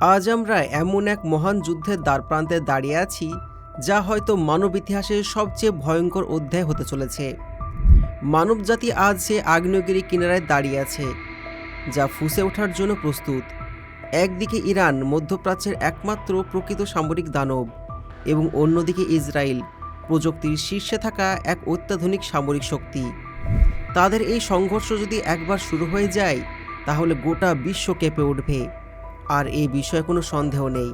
আজ আমরা এমন এক মহান যুদ্ধের দ্বারপ্রান্তে দাঁড়িয়ে আছি, যা হয়তো মানব ইতিহাসের সবচেয়ে ভয়ঙ্কর অধ্যায় হতে চলেছে। মানবজাতি আজ সে আগ্নেয়গিরি কিনারায় দাঁড়িয়ে আছে, যা ফুসে ওঠার জন্য প্রস্তুত। একদিকে ইরান, মধ্যপ্রাচ্যের একমাত্র প্রকৃত সামরিক দানব এবং অন্যদিকে ইসরায়েল, প্রযুক্তির শীর্ষে থাকা এক অত্যাধুনিক সামরিক শক্তি। তাদের এই সংঘর্ষ যদি একবার শুরু হয়ে যায়, তাহলে গোটা বিশ্ব কেঁপে উঠবে। আর এই বিষয়ে কোনো সন্দেহ নেই।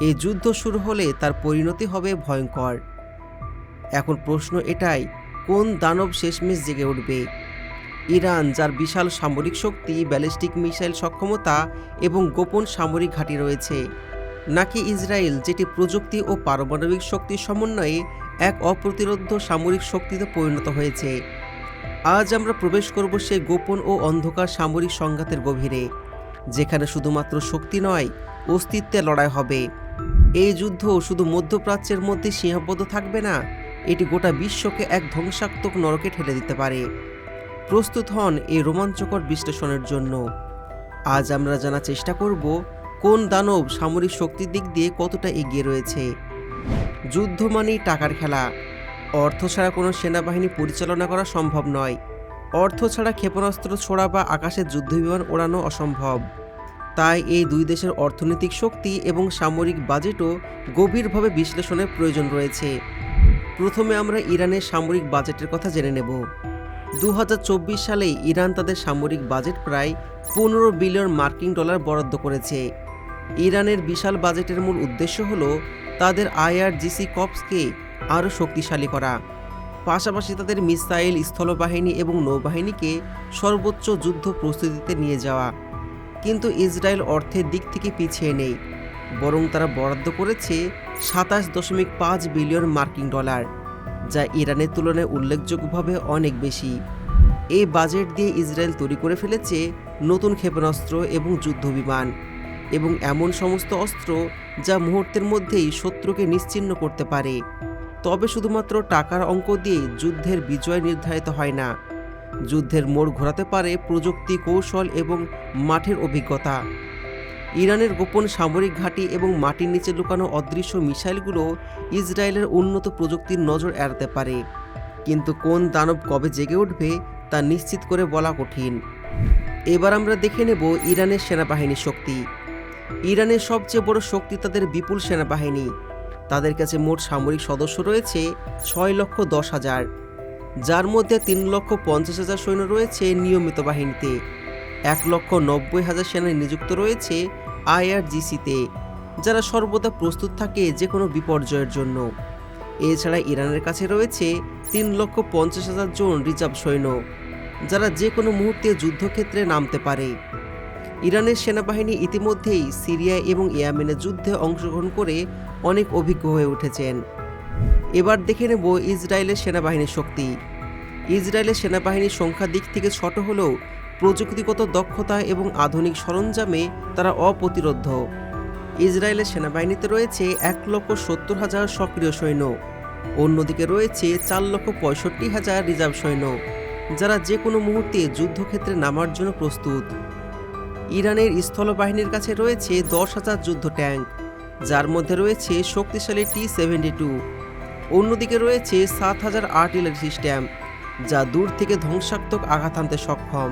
এই যুদ্ধ শুরু হলে তার পরিণতি হবে ভয়ঙ্কর। এখন প্রশ্ন এটাই, কোন দানব শেষমেশ জেগে উঠবে? ইরান, যার বিশাল সামরিক শক্তি, ব্যালিস্টিক মিসাইল সক্ষমতা এবং গোপন সামরিক ঘাঁটি রয়েছে, নাকি ইসরায়েল, যেটি প্রযুক্তি ও পারমাণবিক শক্তির সমন্বয়ে এক অপ্রতিরোধ সামরিক শক্তিতে পরিণত হয়েছে। আজ আমরা প্রবেশ করব সেই গোপন ও অন্ধকার সামরিক সংঘাতের গভীরে। যেখানে শুধুমাত্র শক্তি নয় অস্তিত্বের লড়াই হবে। এই যুদ্ধ শুধু মধ্যপ্রাচ্যের মধ্যে সীমাবদ্ধ থাকবে না, এটি গোটা বিশ্বকে এক ধ্বংসাত্মক নরকে ঠেলে দিতে পারে। প্রস্তুত হন এই রোমাঞ্চকর বিশ্লেষণের জন্য। আজ আমরা জানার চেষ্টা করব, কোন দানব সামরিক শক্তির দিক দিয়ে কতটা এগিয়ে রয়েছে। যুদ্ধ মানেই টাকার খেলা। অর্থ ছাড়া কোনো সেনাবাহিনী পরিচালনা করা সম্ভব নয়। অর্থ ছাড়া ক্ষেপণাস্ত্র ছোড়া বা আকাশে যুদ্ধবিমান ওড়ানো অসম্ভব। তাই এই দুই দেশের অর্থনৈতিক শক্তি এবং সামরিক বাজেটও গভীরভাবে বিশ্লেষণের প্রয়োজন রয়েছে। প্রথমে আমরা ইরানের সামরিক বাজেটের কথা জেনে নেব। দু সালে ইরান তাদের সামরিক বাজেট প্রায় পনেরো বিলিয়ন মার্কিন ডলার বরাদ্দ করেছে। ইরানের বিশাল বাজেটের মূল উদ্দেশ্য হল তাদের আইআরজিসি কপসকে আরও শক্তিশালী করা। পাশাপাশি তাদের মিসাইল, স্থলবাহিনী এবং নৌবাহিনীকে সর্বোচ্চ যুদ্ধ প্রস্তুতিতে নিয়ে যাওয়া। কিন্তু ইসরায়েল অর্থের দিক থেকে পিছিয়ে নেই। বরং তারা বরাদ্দ করেছে সাতাশ দশমিক পাঁচ বিলিয়ন মার্কিন ডলার, যা ইরানের তুলনায় উল্লেখযোগ্যভাবে অনেক বেশি। এই বাজেট দিয়ে ইসরায়েল তৈরি করে ফেলেছে নতুন ক্ষেপণাস্ত্র এবং যুদ্ধবিমান এবং এমন সমস্ত অস্ত্র যা মুহূর্তের মধ্যেই শত্রুকে নিশ্চিহ্ন করতে পারে। তবে শুধুমাত্র টাকার অঙ্ক দিয়ে যুদ্ধের বিজয় নির্ধারিত হয় না। যুদ্ধের মোড় ঘোরাতে পারে প্রযুক্তি, কৌশল এবং মাঠের অভিজ্ঞতা। ইরানের গোপন সামরিক ঘাঁটি এবং মাটির নিচে লুকানো অদৃশ্য মিসাইলগুলো ইসরায়েলের উন্নত প্রযুক্তির নজর এড়াতে পারে। কিন্তু কোন দানব কবে জেগে উঠবে তা নিশ্চিত করে বলা কঠিন। এবার আমরা দেখে নেব ইরানের সেনাবাহিনীর শক্তি। ইরানের সবচেয়ে বড় শক্তি তাদের বিপুল সেনাবাহিনী। তাদের কাছে মোট সামরিক সদস্য রয়েছে ছয় লক্ষ দশ হাজার। যার মধ্যে তিন লক্ষ পঞ্চাশ হাজার সৈন্য রয়েছে নিয়মিত বাহিনীতে। এক লক্ষ নব্বই হাজার সেনা নিযুক্ত রয়েছে আইআরজিসিতে, যারা সর্বদা প্রস্তুত থাকে যে কোনো বিপর্যয়ের জন্য। এছাড়া ইরানের কাছে রয়েছে তিন লক্ষ পঞ্চাশ হাজার জন রিজার্ভ সৈন্য, যারা যে কোনো মুহূর্তে যুদ্ধক্ষেত্রে নামতে পারে। ইরানের সেনাবাহিনী ইতিমধ্যেই সিরিয়া এবং ইয়েমেনের যুদ্ধে অংশগ্রহণ করে অনেক অভিজ্ঞ হয়ে উঠেছেন। এবার দেখে নেব ইসরায়েলের সেনাবাহিনীর শক্তি। ইসরায়েলের সেনাবাহিনীর সংখ্যা দিক থেকে ছোট হলেও প্রযুক্তিগত দক্ষতা এবং আধুনিক সরঞ্জামে তারা অপ্রতিরোধ্য। ইসরায়েলের সেনাবাহিনীতে রয়েছে এক লক্ষ সত্তর হাজার সক্রিয় সৈন্য। অন্যদিকে রয়েছে চার লক্ষ পঁয়ষট্টি হাজার রিজার্ভ সৈন্য, যারা যে কোনো মুহূর্তে যুদ্ধক্ষেত্রে নামার জন্য প্রস্তুত। ইরানের স্থলবাহিনীর কাছে রয়েছে দশ হাজার যুদ্ধ ট্যাঙ্ক। যার মধ্যে রয়েছে শক্তিশালী টি সেভেন্টি টু অন্যদিকে রয়েছে সাত হাজার আর্টিলারি সিস্টেম, যা দূর থেকে ধ্বংসাত্মক আঘাত আনতে সক্ষম।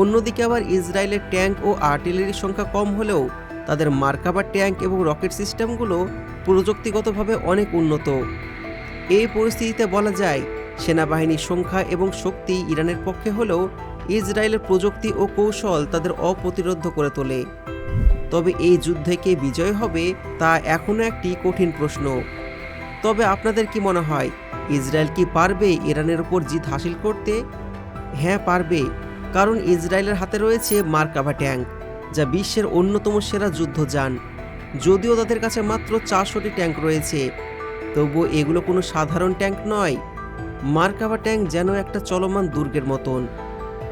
অন্যদিকে আবার ইসরায়েলের ট্যাঙ্ক ও আর্টিলারির সংখ্যা কম হলেও তাদের মার্কাবা ট্যাঙ্ক এবং রকেট সিস্টেমগুলো প্রযুক্তিগতভাবে অনেক উন্নত। এই পরিস্থিতিতে বলা যায়, সেনাবাহিনীর সংখ্যা এবং শক্তি ইরানের পক্ষে হলেও ইসরায়েলের প্রযুক্তি ও কৌশল তাদের অপ্রতিরোধ করে তোলে। তবে এই যুদ্ধে কে বিজয় হবে তা এখনও একটি কঠিন প্রশ্ন। তবে আপনাদের কি মনে হয়, ইসরায়েল কি পারবে ইরানের উপর জিত হাসিল করতে? হ্যাঁ পারবে, কারণ ইসরায়েলের হাতে রয়েছে মার্কাভা ট্যাঙ্ক, যা বিশ্বের অন্যতম সেরা যুদ্ধযান। যদিও তাদের কাছে মাত্র চারশোটি ট্যাঙ্ক রয়েছে, তবুও এগুলো কোনো সাধারণ ট্যাঙ্ক নয়। মার্কাভা ট্যাঙ্ক যেন একটা চলমান দুর্গের মতন।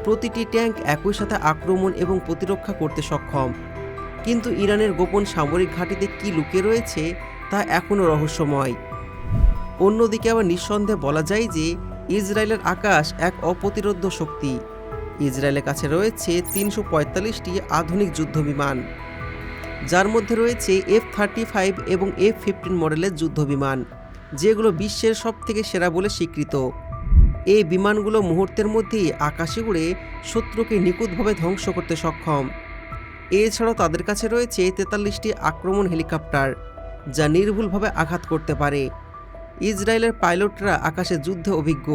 প্রতিটি ট্যাঙ্ক একই সাথে আক্রমণ এবং প্রতিরক্ষা করতে সক্ষম। কিন্তু ইরানের গোপন সামরিক ঘাঁটিতে কি লুকিয়ে রয়েছে তা এখনও রহস্যময়। অন্যদিকে আবার নিঃসন্দেহে বলা যায় যে ইসরায়েলের আকাশ এক অপ্রতিরোধ্য শক্তি। ইসরায়েলের কাছে রয়েছে তিনশো পঁয়তাল্লিশটি আধুনিক যুদ্ধবিমান। যার মধ্যে রয়েছে এফ থার্টি ফাইভ এবং এফ ফিফটিন মডেলের যুদ্ধবিমান, যেগুলো বিশ্বের সবথেকে সেরা বলে স্বীকৃত। এই বিমানগুলো মুহূর্তের মধ্যেই আকাশে উড়ে শত্রুকে নিখুঁতভাবে ধ্বংস করতে সক্ষম। এছাড়াও তাদের কাছে রয়েছে তেতাল্লিশটি আক্রমণ হেলিকপ্টার, যা নির্ভুলভাবে আঘাত করতে পারে। ইসরায়েলের পাইলটরা আকাশে যুদ্ধে অভিজ্ঞ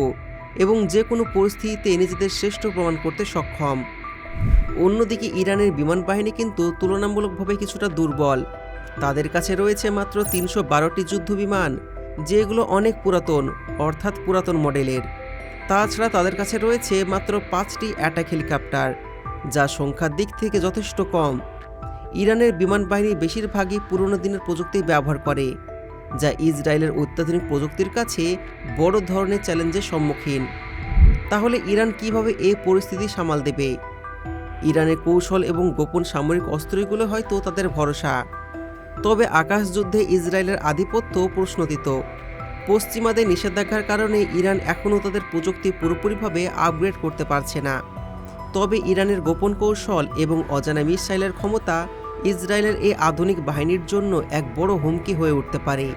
এবং যে কোনো পরিস্থিতিতে নিজেদের শ্রেষ্ঠ প্রমাণ করতে সক্ষম। অন্যদিকে ইরানের বিমান বাহিনী কিন্তু তুলনামূলকভাবে কিছুটা দুর্বল। তাদের কাছে রয়েছে মাত্র তিনশো বারোটি যুদ্ধ বিমান যেগুলো অনেক পুরাতন, অর্থাৎ পুরাতন মডেলের। তাছাড়া তাদের কাছে রয়েছে মাত্র পাঁচটি অ্যাটাক হেলিকপ্টার। যা সংখ্যার দিক থেকে যথেষ্ট কম। ইরানের বিমান বাহিনী বেশিরভাগই পুরনো দিনের প্রযুক্তি ব্যবহার করে, যা ইসরায়েলের অত্যাধুনিক প্রযুক্তির কাছে বড় ধরনের চ্যালেঞ্জের সম্মুখীন। তাহলে ইরান কীভাবে এই পরিস্থিতি সামাল দেবে? ইরানের কৌশল এবং গোপন সামরিক অস্ত্রগুলো হয়তো তাদের ভরসা। তবে আকাশযুদ্ধে ইসরায়েলের আধিপত্য প্রশ্নতিত পশ্চিমাদের নিষেধাজ্ঞার কারণে ইরান এখনও তাদের প্রযুক্তি পুরোপুরিভাবে আপগ্রেড করতে পারছে না। তবে ইরানের গোপন কৌশল এবং অজানা মিসাইলের ক্ষমতা ইসরায়েলের এই আধুনিক বাহিনীর জন্য এক বড় হুমকি হয়ে উঠতে পারে।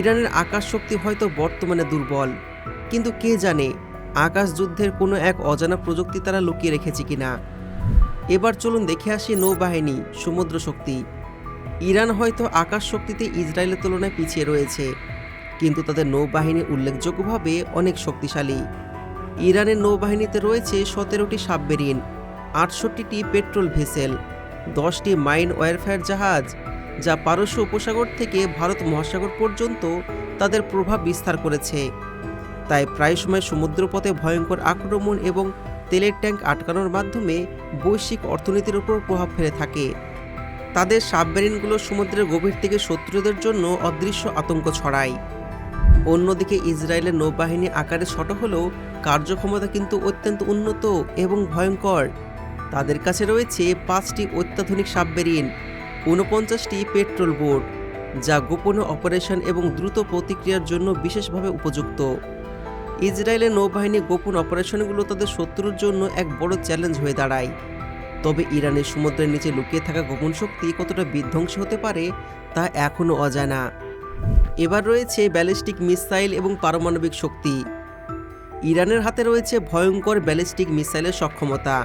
ইরানের আকাশ শক্তি হয়তো বর্তমানে দুর্বল, কিন্তু কে জানে আকাশ যুদ্ধের কোনো এক অজানা প্রযুক্তি তারা লুকিয়ে রেখেছে কিনা। এবার চলুন দেখে আসি নৌবাহিনী, সমুদ্র শক্তি। ইরান হয়তো আকাশ শক্তিতে ইসরায়েলের তুলনায় পিছিয়ে রয়েছে, কিন্তু তাদের নৌবাহিনী উল্লেখযোগ্যভাবে অনেক শক্তিশালী। ইরানের নৌবাহিনীতে রয়েছে সতেরোটি সাবমেরিন, আটষট্টিটি পেট্রোল ভেসেল, দশটি মাইন ওয়ারফেয়ার জাহাজ, যা পারস্য উপসাগর থেকে ভারত মহাসাগর পর্যন্ত তাদের প্রভাব বিস্তার করেছে। তাই প্রায় সময় সমুদ্রপথে ভয়ঙ্কর আক্রমণ এবং তেলের ট্যাঙ্ক আটকানোর মাধ্যমে বৈশ্বিক অর্থনীতির উপর প্রভাব ফেলে থাকে। তাদের সাবমেরিনগুলো সমুদ্রের গভীর থেকে শত্রুদের জন্য অদৃশ্য আতঙ্ক ছড়ায়। অন্যদিকে ইসরায়েলের নৌবাহিনী আকারে ছোট হলেও কার্যক্ষমতা কিন্তু অত্যন্ত উন্নত এবং ভয়ঙ্কর। তাদের কাছে রয়েছে পাঁচটি অত্যাধুনিক সাবমেরিন, ঊনপঞ্চাশটি পেট্রোল বোট, যা গোপনে অপারেশন এবং দ্রুত প্রতিক্রিয়ার জন্য বিশেষভাবে উপযুক্ত। ইসরায়েলের নৌবাহিনী গোপন অপারেশনগুলো তাদের শত্রুর জন্য এক বড় চ্যালেঞ্জ হয়ে দাঁড়ায়। তবে ইরানের সমুদ্রের নিচে লুকিয়ে থাকা গোপন শক্তি কতটা বিধ্বংসী হতে পারে তা এখনও অজানা। এবার রয়েছে ব্যালিস্টিক মিসাইল এবং পারমাণবিক শক্তি। ইরানের হাতে রয়েছে ভয়ঙ্কর ব্যালিস্টিক মিসাইলের সক্ষমতা।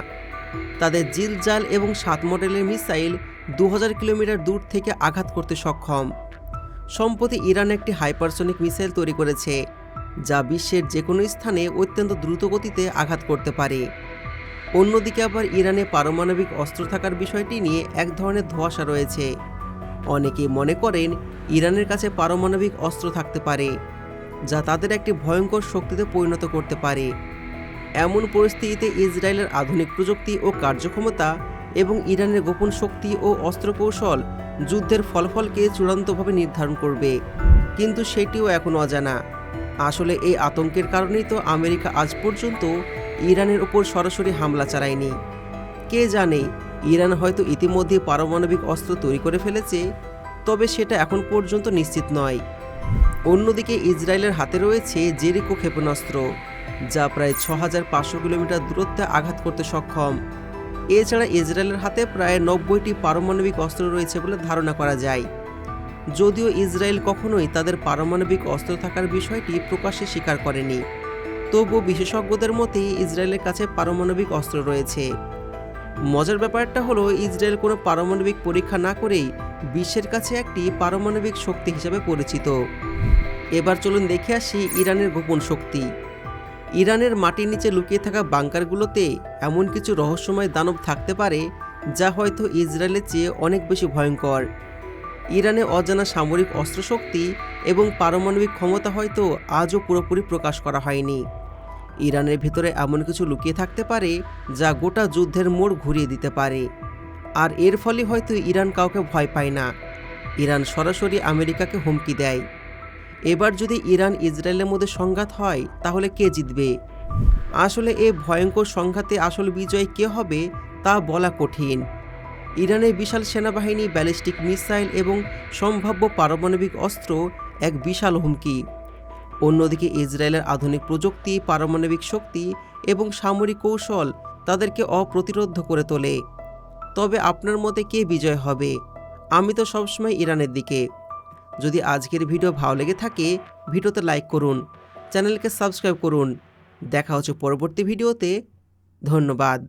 তাদের জিলজাল এবং সাত মডেলের মিসাইল দু হাজার কিলোমিটার দূর থেকে আঘাত করতে সক্ষম। সম্প্রতি ইরান একটি হাইপারসনিক মিসাইল তৈরি করেছে, যা বিশ্বের যে কোনো স্থানে অত্যন্ত দ্রুত গতিতে আঘাত করতে পারে। অন্যদিকে আবার ইরানে পারমাণবিক অস্ত্র থাকার বিষয়টি নিয়ে এক ধরনের ধোঁয়াশা রয়েছে। অনেকে মনে করেন ইরানের কাছে পারমাণবিক অস্ত্র থাকতে পারে, যা তাদের একটি ভয়ঙ্কর শক্তিতে পরিণত করতে পারে। এমন পরিস্থিতিতে ইসরায়েলের আধুনিক প্রযুক্তি ও কার্যক্ষমতা এবং ইরানের গোপন শক্তি ও অস্ত্র কৌশল যুদ্ধের ফলাফলকে চূড়ান্তভাবে নির্ধারণ করবে, কিন্তু সেটিও এখন অজানা। আসলে এই আতঙ্কের কারণেই তো আমেরিকা আজ পর্যন্ত ইরানের ওপর সরাসরি হামলা চালায়নি। কে জানে ইরান হয়তো ইতিমধ্যে পারমাণবিক অস্ত্র তৈরি করে ফেলেছে, তবে সেটা এখন পর্যন্ত নিশ্চিত নয়। অন্যদিকে ইসরায়েলের হাতে রয়েছে জেরিকো ক্ষেপণাস্ত্র, যা প্রায় ছ হাজার পাঁচশো কিলোমিটার দূরত্বে আঘাত করতে সক্ষম। এছাড়া ইসরায়েলের হাতে প্রায় নব্বইটি পারমাণবিক অস্ত্র রয়েছে বলে ধারণা করা যায়। যদিও ইসরায়েল কখনোই তাদের পারমাণবিক অস্ত্র থাকার বিষয়টি প্রকাশ্যে স্বীকার করেনি, তবুও বিশেষজ্ঞদের মতে ইসরায়েলের কাছে পারমাণবিক অস্ত্র রয়েছে। মজার ব্যাপারটা হলো, ইসরায়েল কোনো পারমাণবিক পরীক্ষা না করেই বিশ্বের কাছে একটি পারমাণবিক শক্তি হিসেবে পরিচিত। এবার চলুন দেখে আসি ইরানের গোপন শক্তি। ইরানের মাটির নিচে লুকিয়ে থাকা বাংকারগুলোতে এমন কিছু রহস্যময় দানব থাকতে পারে, যা হয়তো ইসরায়েলের চেয়ে অনেক বেশি ভয়ঙ্কর। ইরানে অজানা সামরিক অস্ত্রশক্তি এবং পারমাণবিক ক্ষমতা হয়তো আজও পুরোপুরি প্রকাশ করা হয়নি। ইরানের ভিতরে এমন কিছু লুকিয়ে থাকতে পারে যা গোটা যুদ্ধের মোড় ঘুরিয়ে দিতে পারে। আর এর ফলে হয়তো ইরান কাউকে ভয় পায় না। ইরান সরাসরি আমেরিকাকে হুমকি দেয়। এবার যদি ইরান ইসরায়েলের মধ্যে সংঘাত হয়, তাহলে কে জিতবে? আসলে এই ভয়ঙ্কর সংঘাতে আসল বিজয় কে হবে, তা বলা কঠিন। ইরানের বিশাল সেনাবাহিনী, ব্যালিস্টিক মিসাইল এবং সম্ভাব্য পারমাণবিক অস্ত্র এক বিশাল হুমকি। অন্যদিকে ইসরায়েলের আধুনিক প্রযুক্তি, পারমাণবিক শক্তি এবং সামরিক কৌশল তাদেরকে অপ্রতিরোধ করে তোলে। তবে আপনার মতে কে বিজয় হবে? আমি তো সবসময় ইরানের দিকে। যদি আজকের ভিডিও ভালো লেগে থাকে, ভিডিওতে লাইক করুন, চ্যানেলকে সাবস্ক্রাইব করুন। দেখা হচ্ছে পরবর্তী ভিডিওতে। ধন্যবাদ।